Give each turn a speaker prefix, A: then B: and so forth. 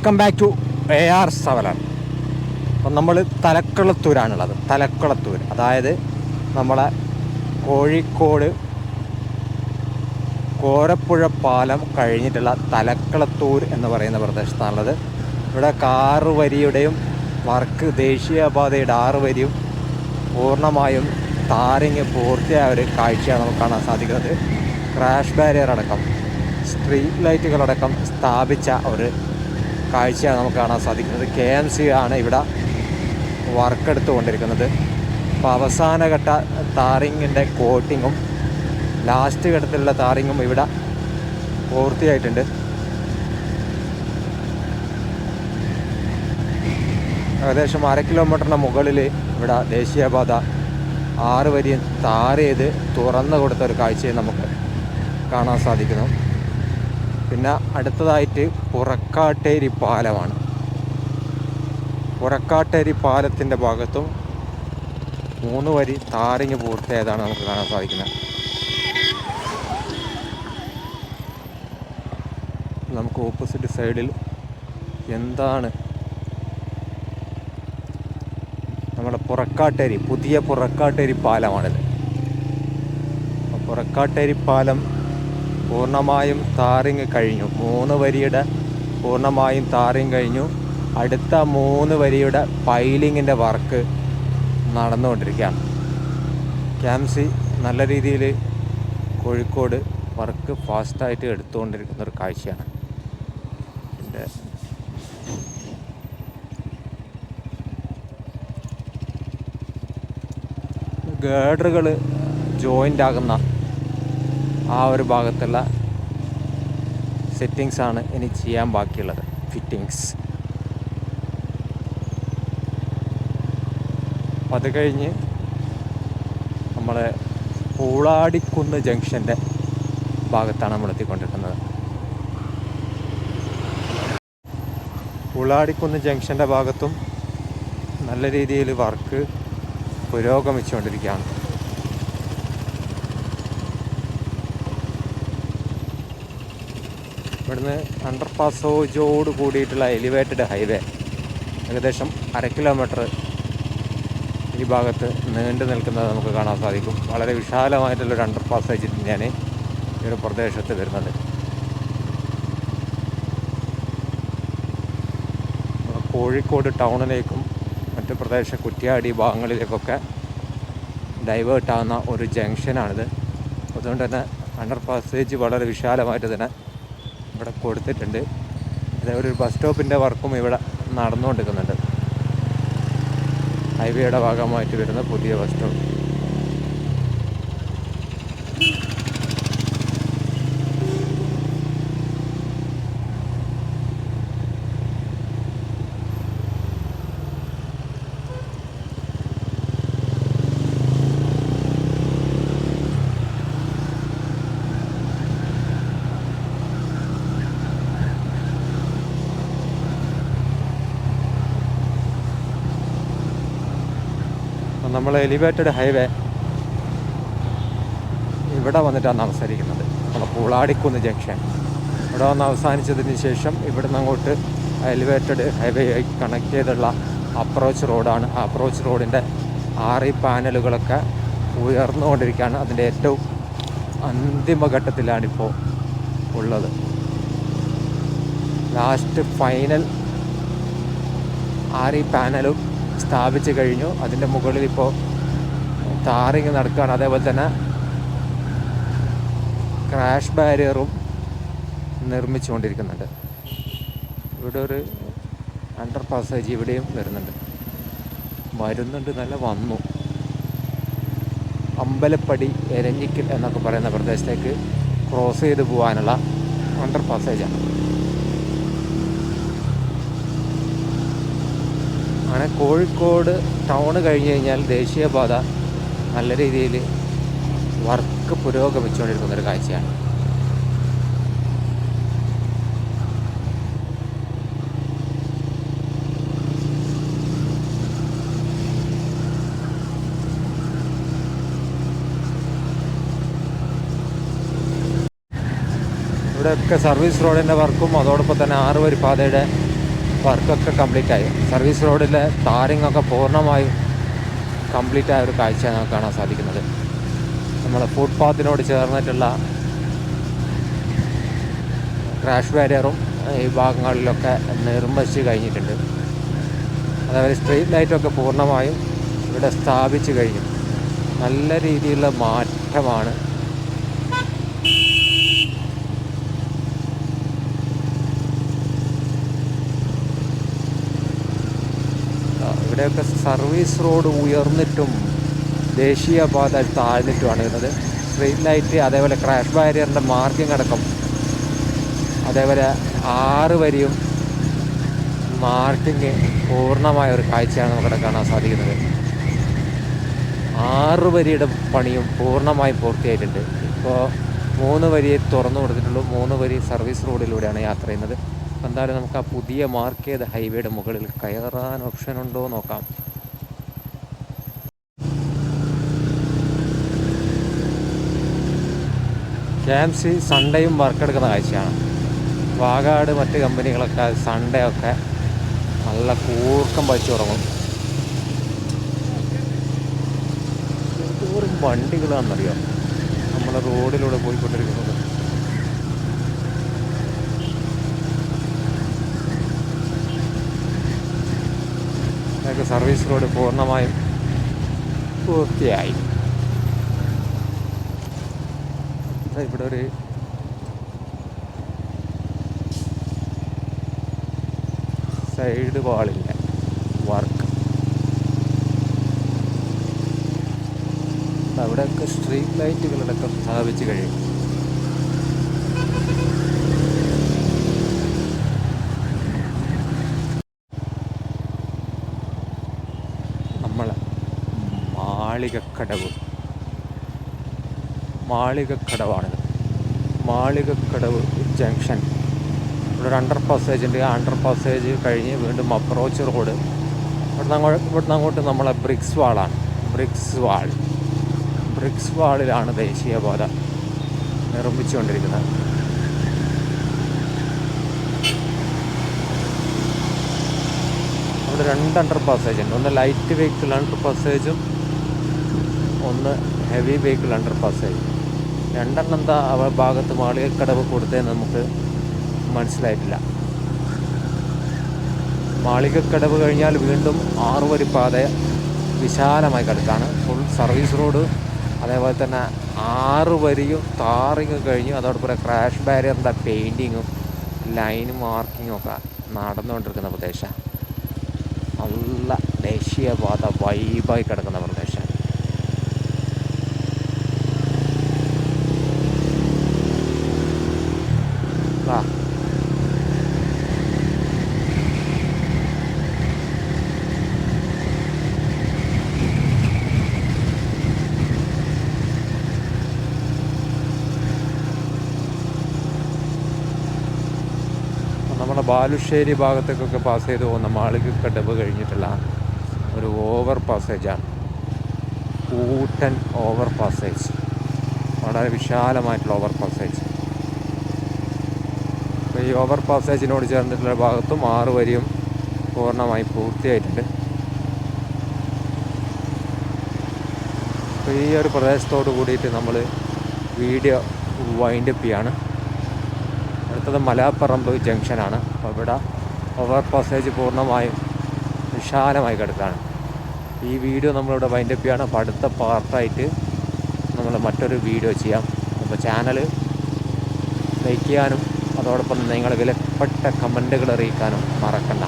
A: Welcome back to A R സവലൻ അപ്പം നമ്മൾ തലക്കുളത്തൂരാണുള്ളത് തലക്കുളത്തൂർ അതായത് നമ്മളെ കോഴിക്കോട് കോരപ്പുഴ പാലം കഴിഞ്ഞിട്ടുള്ള തലക്കുളത്തൂർ എന്ന് പറയുന്ന പ്രദേശത്താണുള്ളത്. ഇവിടെ കാറ് വരിയുടെയും വർക്ക് ദേശീയപാതയുടെ ആറ് വരിയും പൂർണമായും താരങ്ങ് പൂർത്തിയായ ഒരു കാഴ്ചയാണ് നമുക്ക് കാണാൻ സാധിക്കുന്നത്. ക്രാഷ് ബാരിയർ അടക്കം സ്ട്രീറ്റ് ലൈറ്റുകളടക്കം സ്ഥാപിച്ച ഒരു കാഴ്ചയാണ് നമുക്ക് കാണാൻ സാധിക്കുന്നത്. കെ എം സി ആണ് ഇവിടെ വർക്ക് കൊണ്ടിരിക്കുന്നത് അപ്പോൾ അവസാനഘട്ട താറിങ്ങിന്റെ കോട്ടിങ്ങും ലാസ്റ്റ് ഘട്ടത്തിലുള്ള താറിങ്ങും ഇവിടെ പൂർത്തിയായിട്ടുണ്ട്. ഏകദേശം അര കിലോമീറ്ററിന് മുകളിൽ ഇവിടെ ദേശീയപാത ആറ് വരിയും താറ് ചെയ്ത് തുറന്നു കൊടുത്ത ഒരു കാഴ്ചയും നമുക്ക് കാണാൻ സാധിക്കുന്നു. പിന്നെ അടുത്തതായിട്ട് പുറക്കാട്ടേരി പാലമാണ്. പുറക്കാട്ടേരി പാലത്തിന്റെ ഭാഗത്തും മൂന്ന് വരി താറിങ് പൂർത്തിയായതാണ് നമുക്ക് കാണാൻ സാധിക്കുന്നത്. നമുക്ക് ഓപ്പോസിറ്റ് സൈഡിൽ എന്താണ് നമ്മുടെ പുറക്കാട്ടേരി പുതിയ പുറക്കാട്ടേരി പാലമാണിത്. പുറക്കാട്ടേരി പാലം പൂർണമായും താറിങ് കഴിഞ്ഞു. മൂന്ന് വരിയുടെ പൂർണമായും താറിങ് കഴിഞ്ഞു. അടുത്ത മൂന്ന് വരിയുടെ പൈലിങ്ങിന്റെ വർക്ക് നടന്നുകൊണ്ടിരിക്കുകയാണ്. ക്യാംസി നല്ല രീതിയിൽ കോഴിക്കോട് വർക്ക് ഫാസ്റ്റായിട്ട് എടുത്തുകൊണ്ടിരിക്കുന്ന ഒരു കാഴ്ചയാണ്. എന്റെ ഗേഡറുകൾ ജോയിന്റ് ആകുന്ന ആ ഒരു ഭാഗത്തുള്ള സെറ്റിങ്സ് ആണ് ഇനി ചെയ്യാൻ ബാക്കിയുള്ളത്. ഫിറ്റിങ്സ് അത് കഴിഞ്ഞ് നമ്മളെ പൂളാടിക്കുന്ന് ജംഗ്ഷന്റെ ഭാഗത്താണ് നമ്മൾ എത്തിക്കൊണ്ടിരിക്കുന്നത്. പൂളാടിക്കുന്ന് ജംഗ്ഷന്റെ ഭാഗത്തും നല്ല രീതിയിൽ വർക്ക് പുരോഗമിച്ചുകൊണ്ടിരിക്കുകയാണ്. ഇവിടുന്ന് അണ്ടർ പാസോജോട് കൂടിയിട്ടുള്ള എലിവേറ്റഡ് ഹൈവേ ഏകദേശം അര കിലോമീറ്റർ ഈ ഭാഗത്ത് നീണ്ടു നിൽക്കുന്നത് നമുക്ക് കാണാൻ സാധിക്കും. വളരെ വിശാലമായിട്ടുള്ളൊരു അണ്ടർ പാസ് വെച്ചിട്ട് ഞാൻ ഈ ഒരു പ്രദേശത്ത് വരുന്നത്. കോഴിക്കോട് ടൗണിലേക്കും മറ്റു പ്രദേശ കുറ്റ്യാടി ഭാഗങ്ങളിലേക്കൊക്കെ ഡൈവേർട്ടാകുന്ന ഒരു ജംഗ്ഷനാണിത് അതുകൊണ്ട് തന്നെ അണ്ടർ പാസേജ് വളരെ വിശാലമായിട്ട് തന്നെ ഇവിടെ കൊടുത്തിട്ടുണ്ട്. അതേപോലെ ഒരു ബസ് സ്റ്റോപ്പിന്റെ വർക്കും ഇവിടെ നടന്നുകൊണ്ടിരിക്കുന്നുണ്ട്. ഹൈവേയുടെ ഭാഗമായിട്ട് വരുന്ന പുതിയ ബസ് സ്റ്റോപ്പ് നമ്മൾ എലിവേറ്റഡ് ഹൈവേ ഇവിടെ വന്നിട്ടാണ് അവസാനിക്കുന്നത്. നമ്മുടെ പൂളാടിക്കുന്ന് ജംഗ്ഷൻ ഇവിടെ വന്ന് അവസാനിച്ചതിന് ശേഷം ഇവിടുന്ന് അങ്ങോട്ട് എലിവേറ്റഡ് ഹൈവേ കണക്ട് ചെയ്തുള്ള അപ്രോച്ച് റോഡാണ് അപ്രോച്ച് റോഡിന്റെ ആറി പാനലുകളൊക്കെ ഉയർന്നുകൊണ്ടിരിക്കുകയാണ്. അതിന്റെ ഏറ്റവും അന്തിമഘട്ടത്തിലാണിപ്പോൾ ഉള്ളത്. ലാസ്റ്റ് ഫൈനൽ ആറി പാനലും സ്ഥാപിച്ച് കഴിഞ്ഞു. അതിന്റെ മുകളിൽ ഇപ്പോൾ താറിങ് നടക്കുകയാണ് അതേപോലെ തന്നെ ക്രാഷ് ബാരിയറും നിർമ്മിച്ചുകൊണ്ടിരിക്കുന്നുണ്ട്. ഇവിടെ ഒരു അണ്ടർ പാസേജ് ഇവിടെയും വരുന്നുണ്ട്. വരുന്നുണ്ട് നല്ല വന്നു. അമ്പലപ്പടി എരഞ്ഞിക്കൽ എന്നൊക്കെ പറയുന്ന പ്രദേശത്തേക്ക് ക്രോസ് ചെയ്ത് പോകാനുള്ള അണ്ടർ പാസേജാണ് അങ്ങനെ കോഴിക്കോട് ടൗൺ കഴിഞ്ഞ് കഴിഞ്ഞാൽ ദേശീയപാത നല്ല രീതിയിൽ വർക്ക് പുരോഗമിച്ചുകൊണ്ടിരിക്കുന്ന ഒരു കാഴ്ചയാണ്. ഇവിടെയൊക്കെ സർവീസ് റോഡിന്റെ വർക്കും അതോടൊപ്പം തന്നെ ആറുവരി പാതയുടെ വർക്കൊക്കെ കംപ്ലീറ്റ് ആയി. സർവീസ് റോഡിലെ ടാറിംഗ് ഒക്കെ പൂർണമായും കംപ്ലീറ്റ് ആയ ഒരു കാഴ്ച നമുക്ക് കാണാൻ സാധിക്കുന്നത്. നമ്മൾ ഫുട്പാത്തിനോട് ചേർന്നിട്ടുള്ള ക്രാഷ് ബാരിയറും ഈ ഭാഗങ്ങളിലൊക്കെ നിർമ്മിച്ച് കഴിഞ്ഞിട്ടുണ്ട്. അതേപോലെ സ്ട്രീറ്റ് ലൈറ്റൊക്കെ പൂർണമായും ഇവിടെ സ്ഥാപിച്ചു കഴിഞ്ഞു. നല്ല രീതിയിലുള്ള മാറ്റമാണ് ആ, ഇവിടെയൊക്കെ സർവീസ് റോഡ് ഉയർന്നിട്ടും ദേശീയപാത താഴ്ന്നിട്ടുമാണ് വരുന്നത്. സ്ട്രീറ്റ് ലൈറ്റ് അതേപോലെ ക്രാഷ് ബാരിയറിന്റെ മാർക്കിംഗ് അടക്കം. അതേപോലെ ആറ് വരിയും മാർക്കിങ് പൂർണമായ ഒരു കാഴ്ചയാണ് നമുക്കിവിടെ കാണാൻ സാധിക്കുന്നത്. ആറ് വരിയുടെ പണിയും പൂർണമായും പൂർത്തിയായിട്ടുണ്ട്. ഇപ്പോൾ മൂന്ന് വരിയെ തുറന്നു കൊടുത്തിട്ടുള്ളൂ. മൂന്ന് വരി സർവീസ് റോഡിലൂടെയാണ് യാത്ര ചെയ്യുന്നത്. അപ്പോൾ എന്തായാലും നമുക്ക് ആ പുതിയ മാർക്ക് ചെയ്ത ഹൈവേയുടെ മുകളിൽ കയറാൻ ഓപ്ഷൻ ഉണ്ടോ നോക്കാം. കെ സൺഡേയും വർക്ക് എടുക്കുന്ന കാഴ്ചയാണ്. വാഗാട് മറ്റ് കമ്പനികളൊക്കെ സൺഡേ ഒക്കെ നല്ല കൂർക്കം വലിച്ചു തുടങ്ങും. വണ്ടികളാണെന്നറിയോ? നമ്മൾ റോഡിലൂടെ പോയിക്കൊണ്ടിരിക്കുന്നത്. അതൊക്കെ സർവീസ് റോഡ് പൂർണമായും പൂർത്തിയായി. ഇവിടെ ഒരു സൈഡ് വാളില്ല വർക്ക് അവിടെയൊക്കെ സ്ട്രീറ്റ് ലൈറ്റുകളടക്കം സ്ഥാപിച്ചു കഴിയും നമ്മളെ മാളികക്കടവ് മാളികക്കടവാണിത്. മാളികക്കടവ് ജംഗ്ഷൻ. ഇവിടെ ഒരു അണ്ടർ പാസേജ് ഉണ്ട്. അണ്ടർ പാസേജ് കഴിഞ്ഞ് വീണ്ടും അപ്രോച്ച് റോഡ് ഇവിടുന്ന് അങ്ങോട്ട് ഇവിടുന്ന് അങ്ങോട്ട് നമ്മളെ ബ്രിക്സ് വാളാണ് ബ്രിക്സ് വാൾ ബ്രിക്സ് വാളിലാണ് ദേശീയപാത നിർമ്മിച്ചുകൊണ്ടിരിക്കുന്നത്. അവിടെ രണ്ട് അണ്ടർ പാസേജ് ഉണ്ട്. ഒന്ന് ലൈറ്റ് വെഹിക്കിൾ അണ്ടർ പാസേജും ഒന്ന് ഹെവി വെഹിക്കിൾ അണ്ടർ പാസ്സായി രണ്ടെണ്ണം എന്താ അവ ഭാഗത്ത് മാളികക്കടവ് കൊടുത്തതെന്ന് നമുക്ക് മനസ്സിലായിട്ടില്ല. മാളികക്കടവ് കഴിഞ്ഞാൽ വീണ്ടും ആറുവരി പാത വിശാലമായി കിടക്കാണ്. ഫുൾ സർവീസ് റോഡ് അതേപോലെ തന്നെ ആറ് വരിയും താറിങ്ങും കഴിഞ്ഞു. അതോടൊപ്പം ക്രാഷ് ബാരിയറിന്റെ പെയിന്റിങ്ങും ലൈൻ മാർക്കിങ്ങും ഒക്കെ നടന്നുകൊണ്ടിരിക്കുന്ന പ്രദേശം. നല്ല ദേശീയപാത വൈബായി കിടക്കുന്ന പ്രദേശം ആ നമ്മുടെ ബാലുശ്ശേരി ഭാഗത്തേക്കൊക്കെ പാസ് ചെയ്ത് പോകുന്ന മാളികക്കടവ് കഴിഞ്ഞിട്ടുള്ള ഒരു ഓവർ പാസേജാണ് കൂട്ടൻ ഓവർ പാസേജ് വളരെ വിശാലമായിട്ടുള്ള ഓവർ പാസേജ് അപ്പോൾ ഈ ഓവർ പാസേജിനോട് ചേർന്നിട്ടുള്ള ഭാഗത്തും ആറ് വരിയും പൂർണമായി പൂർത്തിയായിട്ടുണ്ട്. അപ്പോൾ ഈ ഒരു പ്രദേശത്തോട് കൂടിയിട്ട് നമ്മൾ വീഡിയോ വൈൻഡപ്പ് ചെയ്യാണ്. അടുത്തത് മലാപ്പറമ്പ് ജംഗ്ഷനാണ്. അപ്പോൾ ഇവിടെ ഓവർ പാസേജ് പൂർണമായും വിശാലമായി കിടക്കുകയാണ്. ഈ വീഡിയോ നമ്മളിവിടെ വൈൻഡപ്പ് ചെയ്യാണ് അപ്പോൾ അടുത്ത പാർട്ടായിട്ട് നമ്മൾ മറ്റൊരു വീഡിയോ ചെയ്യാം. അപ്പോൾ ചാനൽ ലൈക്ക് ചെയ്യാനും അതോടൊപ്പം നിങ്ങളുടെ വിലപ്പെട്ട കമന്റുകൾ അറിയിക്കാനും മറക്കണ്ട.